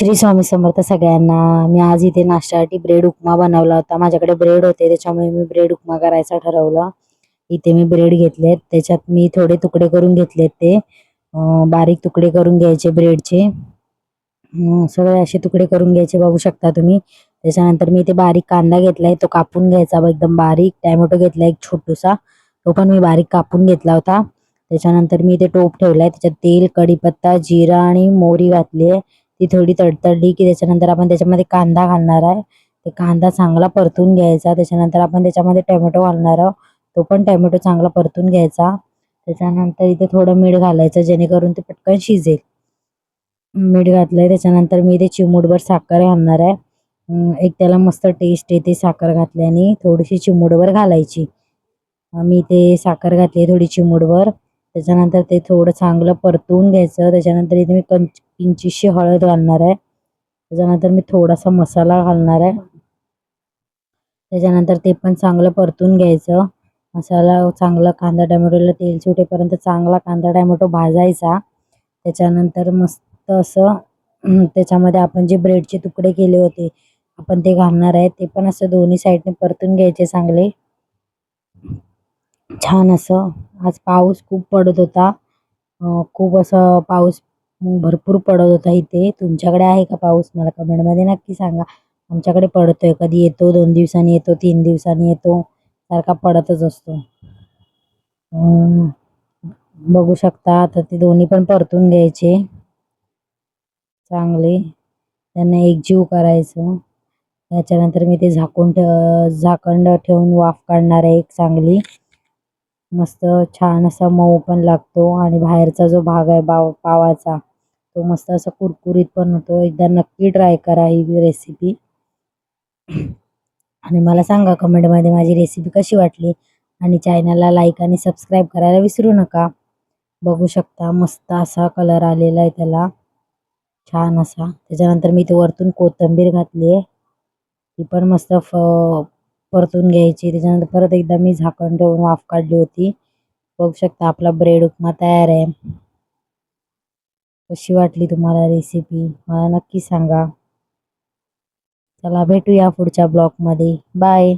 श्री स्वामी समर्थ सगळ्यांना. मी आज इथे नाश्त्यासाठी ब्रेड उपमा बनवला होता. माझ्याकडे ब्रेड होते त्याच्यामुळे मी ब्रेड उपमा करायचा ठरवलं. इथे मी ब्रेड घेतलेत. त्याच्यात मी थोडे तुकडे करून घेतलेत ते. बारीक तुकडे करून घ्यायचे ब्रेडचे सगळे असे तुकडे करून घ्यायचे बघू शकता तुम्ही. त्याच्यानंतर मी इथे बारीक कांदा घेतलाय तो कापून घ्यायचा एकदम बारीक. टॅमॅटो घेतला एक छोटूसा. तो पण मी बारीक कापून घेतला होता. त्याच्यानंतर मी इथे टोप ठेवलाय. त्याच्यात तेल कढीपत्ता जिरा आणि मोहरी घातली आहे ती थोडी तडतडली की त्याच्यानंतर आपण त्याच्यामध्ये कांदा घालणार आहे. ते कांदा चांगला परतून घ्यायचा. त्याच्यानंतर आपण त्याच्यामध्ये टोमॅटो घालणार आहोत. तो पण टोमॅटो चांगला परतून घ्यायचा. त्याच्यानंतर इथे थोडं मीठ घालायचं जेणेकरून ते पटकन शिजेल. मीठ घातलंय. त्याच्यानंतर मी इथे चिमूटभर साखर घालणार आहे. एक त्याला मस्त टेस्ट येते साखर घातल्याने. थोडीशी चिमूटभर घालायची. मी इथे साखर घातली थोडी चिमूटभर. त्याच्यानंतर ते थोडं चांगलं परतवून घ्यायचं. त्याच्यानंतर इथे मी कंच किंचितशी हळद घालणार आहे. त्याच्यानंतर मी थोडासा मसाला घालणार आहे. त्याच्यानंतर ते पण चांगलं परतून घ्यायचं. मसाला चांगला कांदा टॅमॅटोला तेल सुटेपर्यंत चांगला कांदा टॅमॅटो भाजायचा. त्याच्यानंतर मस्त असं त्याच्यामध्ये आपण जे ब्रेडचे तुकडे केले होते आपण ते घालणार आहे. ते पण असं दोन्ही साईडने परतून घ्यायचे चांगले. छान असं. आज पाऊस खूप पडत होता. खूप असं पाऊस भरपूर पडत होता इथे. तुमच्याकडे आहे का पाऊस? मला कमेंटमध्ये नक्की सांगा. आमच्याकडे पडतोय. कधी येतो? दोन दिवसांनी येतो? तीन दिवसांनी येतो? सारखा पडतच असतो. बघू शकता. आता ते दोन्ही पण परतून घ्यायचे. चांगले. त्यांना एकजीव करायचं. त्याच्यानंतर मी ते झाकून ठेव झाकण ठेवून वाफ काढणार आहे एक चांगली. मस्त छान असा मऊ पण लागतो आणि बाहेरचा जो भाग आहे बाव पावाचा तो मस्त असा कुरकुरीत पण होतो. एकदा नक्की ट्राय करा ही रेसिपी आणि मला सांगा कमेंटमध्ये माझी रेसिपी कशी वाटली? आणि चॅनलला लाईक आणि सबस्क्राईब करायला विसरू नका. बघू शकता मस्त असा कलर आलेला आहे त्याला. छान असा. त्याच्यानंतर मी ते वरतून कोथिंबीर घातली आहे. ती पण मस्त फ परतून घ्यायची. त्याच्यानंतर परत एकदा मी झाकण ठेवून वाफ काढली होती. बघू शकता आपला ब्रेड उपमा तयार आहे. कशी वाटली तुम्हाला रेसिपी मला नक्की सांगा. चला भेटूया पुढच्या ब्लॉगमध्ये बाय